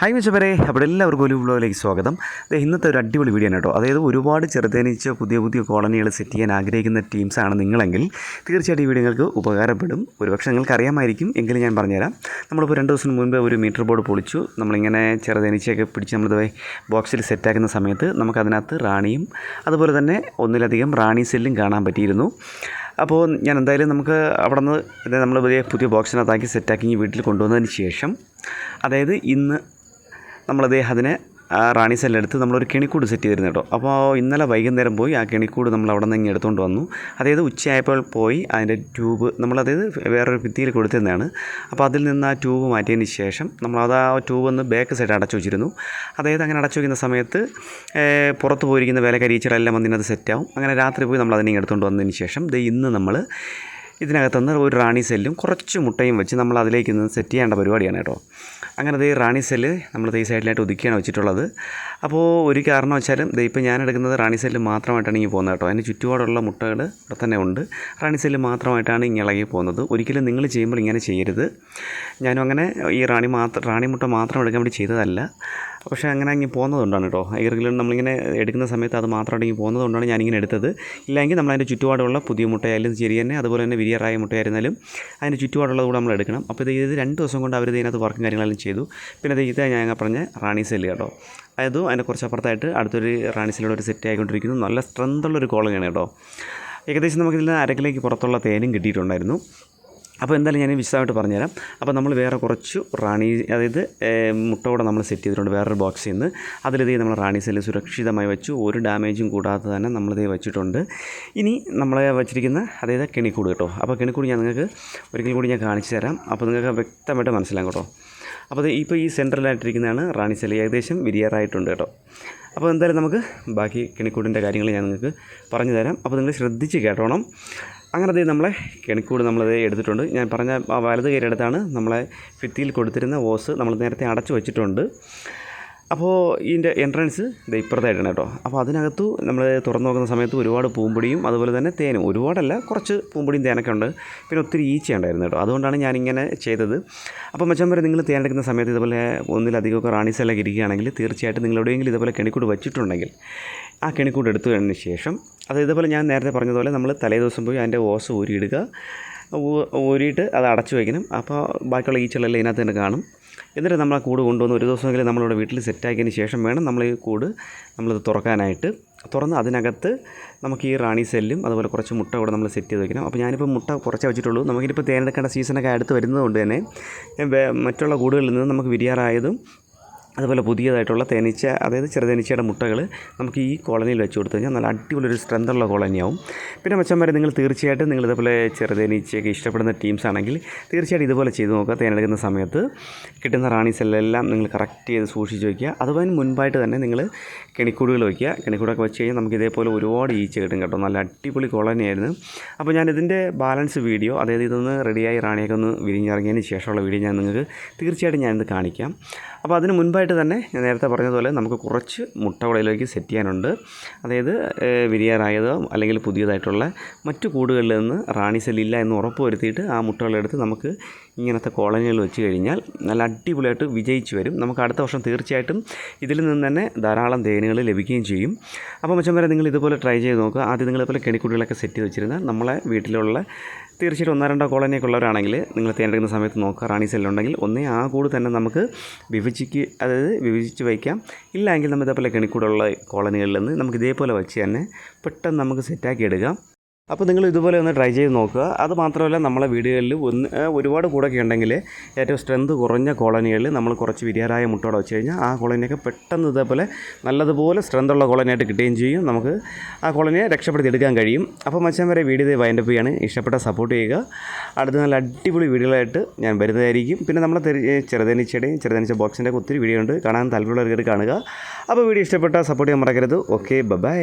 Hi മിച്ചവരെ അവിടെ എല്ലാവർക്കും ഒരു വ്ലോഗിലേക്ക് സ്വാഗതം. ഇന്നത്തെ ഒരു അടിപൊളി വീഡിയോ ആണ് കേട്ടോ. അതായത് ഒരുപാട് ചെറുതേനീച്ച പുതിയ പുതിയ കോളനികൾ സെറ്റ് ചെയ്യാൻ ആഗ്രഹിക്കുന്ന ടീംസാണ് നിങ്ങളെങ്കിൽ തീർച്ചയായിട്ടും ഈ വീഡിയോ നിങ്ങൾക്ക് ഉപകാരപ്പെടും. ഒരുപക്ഷെ നിങ്ങൾക്ക് അറിയാമായിരിക്കും. എങ്കിലും ഞാൻ പറഞ്ഞുതരാം. നമ്മളിപ്പോൾ രണ്ട് ദിവസം മുൻപ് ഒരു മീറ്റർ ബോർഡ് പൊളിച്ചു. നമ്മളിങ്ങനെ ചെറുതേനീച്ചയൊക്കെ പിടിച്ച് നമ്മളിത് ബോക്സിൽ സെറ്റാക്കുന്ന സമയത്ത് നമുക്കതിനകത്ത് റാണിയും അതുപോലെ തന്നെ ഒന്നിലധികം റാണി സെല്ലും കാണാൻ പറ്റിയിരുന്നു. അപ്പോൾ ഞാൻ എന്തായാലും നമുക്ക് അവിടെ നിന്ന് നമ്മൾ പുതിയ പുതിയ ബോക്സിനകത്താക്കി സെറ്റാക്കി വീട്ടിൽ കൊണ്ടുവന്നതിന് ശേഷം അതായത് ഇന്ന് നമ്മളത് അതിനെ ആ റാണി സെല്ലെടുത്ത് നമ്മളൊരു കെണിക്കൂട് സെറ്റ് ചെയ്തിരുന്നു കേട്ടോ. അപ്പോൾ ഇന്നലെ വൈകുന്നേരം പോയി ആ കെണിക്കൂട് നമ്മൾ അവിടെ നിന്ന് എടുത്തുകൊണ്ട് വന്നു. അതായത് ഉച്ചയായപ്പോൾ പോയി അതിന്റെ ട്യൂബ് നമ്മൾ അതായത് വേറൊരു ഭിത്തിയിൽ കൊടുത്തിരുന്നതാണ്. അപ്പോൾ അതിൽ നിന്ന് ആ ട്യൂബ് മാറ്റിയതിന് ശേഷം നമ്മൾ അത് ആ ട്യൂബ് ഒന്ന് ബാക്ക് സൈഡ് അടച്ചു വെച്ചിരുന്നു. അതായത് അങ്ങനെ അടച്ചു വയ്ക്കുന്ന സമയത്ത് പുറത്ത് പോയിരിക്കുന്ന വേലക്കാരീച്ചകളെല്ലാം വന്നിനത് സെറ്റാവും അങ്ങനെ രാത്രി പോയി നമ്മൾ അതിനെ എടുത്തുകൊണ്ട് വന്നതിന് ശേഷം ഇത് ഇന്ന് നമ്മൾ ഇതിനകത്തുനിന്ന് ഒരു റാണി സെല്ലും കുറച്ച് മുട്ടയും വെച്ച് നമ്മൾ അതിലേക്ക് നിന്ന് സെറ്റ് ചെയ്യേണ്ട പരിപാടിയാണ് കേട്ടോ. അങ്ങനെ ദേ റാണി സെല്ല് നമ്മൾ ഈ സൈഡിലായിട്ട് ഒതുക്കിയാണ് വെച്ചിട്ടുള്ളത്. അപ്പോൾ ഒരു കാരണം വെച്ചാലും ദേ ഇപ്പോൾ ഞാൻ എടുക്കുന്നത് റാണി സെല്ല് മാത്രമായിട്ടാണ് ഇങ്ങനെ പോകുന്നത് കേട്ടോ. അതിന് ചുറ്റുപാടുള്ള മുട്ടകൾ ഇവിടെ തന്നെ ഉണ്ട്. റാണി സെല്ല് മാത്രമായിട്ടാണ് ഇങ്ങനെ ഇളകി പോകുന്നത്. ഒരിക്കലും നിങ്ങൾ ചെയ്യുമ്പോൾ ഇങ്ങനെ ചെയ്യരുത്. ഞാനും അങ്ങനെ ഈ റാണി മാത്രം റാണി മുട്ട മാത്രം എടുക്കാൻ വേണ്ടി ചെയ്തതല്ല. പക്ഷേ അങ്ങനെ അങ്ങ് പോകുന്നതുകൊണ്ടാണ് കേട്ടോ. ഇറങ്ങിലും നമ്മളിങ്ങനെ എടുക്കുന്ന സമയത്ത് അത് മാത്രമായിട്ട് ഇങ്ങനെ പോകുന്നതുകൊണ്ടാണ് ഞാനിങ്ങനെ എടുത്തത്. ഇല്ലെങ്കിൽ നമ്മൾ അതിന്റെ ചുറ്റുപാടുള്ള പുതിയ മുട്ടയായാലും ചെറിയ തന്നെ അതുപോലെ തന്നെ വിരിയറായ മുട്ടയായിരുന്നാലും അതിന്റെ ചുറ്റുപാടുള്ളത് കൂടെ നമ്മൾ എടുക്കണം. അപ്പോൾ ഇത് ഇത് രണ്ട് ദിവസം കൊണ്ട് അവർ ഇതിനകത്ത് വർക്കും കാര്യങ്ങളെല്ലാം ചെയ്തു. പിന്നെ അത് ഇത് ഞാൻ പറഞ്ഞ റാണി സെല്ല് കേട്ടോ. അതായത് അതിന്റെ കുറച്ച് അപ്പുറത്തായിട്ട് അടുത്തൊരു റാണി സെല്ലോട് ഒരു സെറ്റ് ആയിക്കൊണ്ടിരിക്കുന്നു. നല്ല സ്ട്രെങ്ത് ഉള്ളൊരു കോളനിയാണ് കേട്ടോ. ഏകദേശം നമുക്കിതിൽ അരക്കിലേക്ക് പുറത്തുള്ള തേനും കിട്ടിയിട്ടുണ്ടായിരുന്നു. അപ്പോൾ എന്തായാലും ഞാൻ വിശദമായിട്ട് പറഞ്ഞുതരാം. അപ്പോൾ നമ്മൾ വേറെ കുറച്ച് റാണി അതായത് ഏഹ്, മുട്ട കൂടെ നമ്മൾ സെറ്റ് ചെയ്തിട്ടുണ്ട് വേറൊരു ബോക്സിൽ നിന്ന് അതിലിതേ നമ്മൾ റാണി സെല്ല് സുരക്ഷിതമായി വെച്ചു. ഒരു ഡാമേജും കൂടാതെ തന്നെ നമ്മളിതേ വെച്ചിട്ടുണ്ട്. ഇനി നമ്മൾ വെച്ചിരിക്കുന്ന അതായത് കെണിക്കൂട് കേട്ടോ. അപ്പോൾ കെണിക്കൂട് ഞാൻ നിങ്ങൾക്ക് ഒരിക്കൽ കൂടി ഞാൻ കാണിച്ചു തരാം. അപ്പോൾ നിങ്ങൾക്ക് വ്യക്തമായിട്ട് മനസ്സിലാകും കേട്ടോ. അപ്പോൾ ഇപ്പോൾ ഈ സെൻട്രലായിട്ടിരിക്കുന്നതാണ് റാണി സെല്ല്. ഏകദേശം വിരിയാറായിട്ടുണ്ട് കേട്ടോ. അപ്പോൾ എന്തായാലും നമുക്ക് ബാക്കി കെണിക്കൂടിന്റെ കാര്യങ്ങൾ ഞാൻ നിങ്ങൾക്ക് പറഞ്ഞു തരാം അപ്പോൾ നിങ്ങൾ ശ്രദ്ധിച്ച് കേട്ടോണം. അങ്ങനെ ദേ നമ്മളെ കെണിക്കൂട് നമ്മളത് എടുത്തിട്ടുണ്ട്. ഞാൻ പറഞ്ഞ ആ വലത് കയറിയെടുത്താണ് നമ്മളെ ഭിത്തിയിൽ കൊടുത്തിരുന്ന ഓസ് നമ്മൾ നേരത്തെ അടച്ചു വെച്ചിട്ടുണ്ട്. അപ്പോൾ ഇതിന്റെ എൻട്രൻസ് ഇത് ഇപ്പുറത്തായിട്ടാണ് കേട്ടോ. അപ്പോൾ അതിനകത്തു നമ്മൾ തുറന്നു നോക്കുന്ന സമയത്ത് ഒരുപാട് പൂമ്പൊടിയും അതുപോലെ തന്നെ തേനും. ഒരുപാടല്ല കുറച്ച് പൂമ്പൊടിയും തേനൊക്കെ ഉണ്ട്. പിന്നെ ഒത്തിരി ഈച്ച ഉണ്ടായിരുന്നു കേട്ടോ. അതുകൊണ്ടാണ് ഞാനിങ്ങനെ ചെയ്തത്. അപ്പോൾ മച്ചം വരെ നിങ്ങൾ തേനെടുക്കുന്ന സമയത്ത് ഇതുപോലെ ഒന്നിലധികമൊക്കെ റാണീസെല്ലാം ഇരിക്കുകയാണെങ്കിൽ തീർച്ചയായിട്ടും നിങ്ങൾ എവിടെയെങ്കിലും ഇതുപോലെ കെണിക്കൂട് വെച്ചിട്ടുണ്ടെങ്കിൽ ആ കെണിക്കൂട് എടുത്തു കഴിഞ്ഞ ശേഷം അത് ഇതുപോലെ ഞാൻ നേരത്തെ പറഞ്ഞതുപോലെ നമ്മൾ തലേദിവസം പോയി അതിന്റെ ഓസ് ഊരിയിടുക. ഊരിയിട്ട് അത് അടച്ചു വയ്ക്കണം. അപ്പോൾ ബാക്കിയുള്ള ഈച്ചകളെല്ലാം ഇതിനകത്ത് തന്നെ കാണും. എന്നിട്ട് നമ്മൾ ആ കൂട് കൊണ്ടുവന്ന് ഒരു ദിവസമെങ്കിലും നമ്മളിവിടെ വീട്ടിൽ സെറ്റാക്കിയതിന് ശേഷം വേണം നമ്മൾ ഈ കൂട് നമ്മളിത് തുറക്കാനായിട്ട്. തുറന്ന് അതിനകത്ത് നമുക്ക് ഈ റാണി സെല്ലും അതുപോലെ കുറച്ച് മുട്ട കൂടെ നമ്മൾ സെറ്റ് ചെയ്ത് വെക്കണം അപ്പോൾ ഞാനിപ്പോൾ മുട്ട കുറച്ചേ വെച്ചിട്ടുള്ളൂ. നമുക്കിപ്പോൾ തേനെടുക്കേണ്ട സീസണൊക്കെ അടുത്ത് വരുന്നതുകൊണ്ട് തന്നെ മറ്റുള്ള കൂടുകളിൽ നിന്ന് നമുക്ക് വിരിയാറായതും അതുപോലെ പുതിയതായിട്ടുള്ള തേനീച്ച അതായത് ചെറുതേനീച്ചയുടെ മുട്ടകൾ നമുക്ക് ഈ കോളനിയിൽ വെച്ച് കൊടുത്തു കഴിഞ്ഞാൽ നല്ല അടിപൊളി ഒരു സ്ട്രെങ്തുള്ള കോളനിയാവും. പിന്നെ മച്ചന്മാരെ നിങ്ങൾ തീർച്ചയായിട്ടും നിങ്ങൾ ചെറുതേനീച്ചയൊക്കെ ഇഷ്ടപ്പെടുന്ന ടീംസ് ആണെങ്കിൽ തീർച്ചയായിട്ടും ഇതുപോലെ ചെയ്ത് നോക്കുക. തേനെടുക്കുന്ന സമയത്ത് കിട്ടുന്ന റാണി സെല്ലെല്ലാം നിങ്ങൾ കറക്റ്റ് ചെയ്ത് സൂക്ഷിച്ച് വയ്ക്കുക അതുപോലെ മുൻപായിട്ട് തന്നെ നിങ്ങൾ കെണിക്കൂടുകൾ വയ്ക്കുക. കെണിക്കൂടൊക്കെ വെച്ച് കഴിഞ്ഞാൽ നമുക്ക് ഇതേപോലെ ഒരുപാട് ഈച്ച കിട്ടും കേട്ടോ. നല്ല അടിപൊളി കോളനിയായിരുന്നു. അപ്പോൾ ഞാൻ ഇതിന്റെ ബാലൻസ് വീഡിയോ അതായത് ഇതൊന്ന് റെഡിയായി റാണിയൊക്കെ ഒന്ന് വിരിഞ്ഞിറങ്ങിയതിന് ശേഷമുള്ള വീഡിയോ ഞാൻ നിങ്ങൾക്ക് തീർച്ചയായിട്ടും ഞാനിത് കാണിക്കാം. അപ്പോൾ അതിന് മുൻപായിട്ട് തന്നെ ഞാൻ നേരത്തെ പറഞ്ഞതുപോലെ നമുക്ക് കുറച്ച് മുട്ട കുടയിലേക്ക് സെറ്റ് ചെയ്യാനുണ്ട്. അതായത് വിരിയാറായതോ അല്ലെങ്കിൽ പുതിയതായിട്ടുള്ള മറ്റു കൂടുകളിൽ നിന്ന് റാണി സെല്ലില്ല എന്ന് ഉറപ്പ് വരുത്തിയിട്ട് ആ മുട്ടകളെടുത്ത് നമുക്ക് ഇങ്ങനത്തെ കോളനികൾ വെച്ച് കഴിഞ്ഞാൽ നല്ല അടിപൊളിയായിട്ട് വിജയിച്ച് വരും. നമുക്ക് അടുത്ത വർഷം തീർച്ചയായിട്ടും ഇതിൽ നിന്ന് തന്നെ ധാരാളം തേനുകൾ ലഭിക്കുകയും ചെയ്യും. അപ്പോൾ മച്ചം വരെ നിങ്ങൾ ഇതുപോലെ ട്രൈ ചെയ്ത് നോക്കുക. ആദ്യം നിങ്ങൾ ഇതുപോലെ കെണിക്കുട്ടികളൊക്കെ സെറ്റ് ചെയ്ത് വെച്ചിരുന്നാൽ നമ്മളെ വീട്ടിലുള്ള തീർച്ചയായിട്ടും ഒന്നോ രണ്ടോ കോളനിയൊക്കെ ഉള്ളവരാണെങ്കിൽ നിങ്ങൾ തേനെടുക്കുന്ന സമയത്ത് നോക്കുക. റാണി സെല്ലുണ്ടെങ്കിൽ ഒന്നേ ആ കൂട് തന്നെ നമുക്ക് വിഭജിക്ക് അതായത് വിഭജിച്ച് വയ്ക്കാം. ഇല്ല എങ്കിൽ നമ്മൾ ഇതേപോലെ കെണിക്കൂടുള്ള കോളനികളിൽ നിന്ന് നമുക്ക് ഇതേപോലെ വെച്ച് തന്നെ പെട്ടെന്ന് നമുക്ക് സെറ്റാക്കി എടുക്കാം. അപ്പോൾ നിങ്ങൾ ഇതുപോലെ ഒന്ന് ട്രൈ ചെയ്ത് നോക്കുക. അത് മാത്രമല്ല നമ്മളെ വീടുകളിൽ ഒന്ന് ഒരുപാട് കൂടൊക്കെ ഉണ്ടെങ്കിൽ ഏറ്റവും സ്ട്രെങ്ത് കുറഞ്ഞ കോളനികളിൽ നമ്മൾ കുറച്ച് വിരിയാറായ മുട്ടയോടെ വെച്ച് കഴിഞ്ഞാൽ ആ കോളനിയൊക്കെ പെട്ടെന്ന് ഇതേപോലെ നല്ലതുപോലെ സ്ട്രെങ്ത് ഉള്ള കോളനിയായിട്ട് കിട്ടുകയും ചെയ്യും. നമുക്ക് ആ കോളനിയെ രക്ഷപ്പെടുത്തി എടുക്കാൻ കഴിയും. അപ്പോൾ മച്ചാൻ വരെ വീഡിയോ ഇത് വൈൻഡപ്പ് ചെയ്യാണ്. ഇഷ്ടപ്പെട്ട സപ്പോർട്ട് ചെയ്യുക. അടുത്ത നല്ല അടിപൊളി വീഡിയോകളായിട്ട് ഞാൻ വരുന്നതായിരിക്കും. പിന്നെ നമ്മളെ ചെറുതേനീച്ചയുടെയും ചെറുതേനീച്ച ബോക്സിന്റെ ഒത്തിരി വീഡിയോ ഉണ്ട്. കാണാൻ താല്പര്യമുള്ളവർക്ക് കാണുക. അപ്പോൾ വീഡിയോ ഇഷ്ടപ്പെട്ടാൽ സപ്പോർട്ട് ചെയ്യാൻ മറക്കരുത്. Okay bye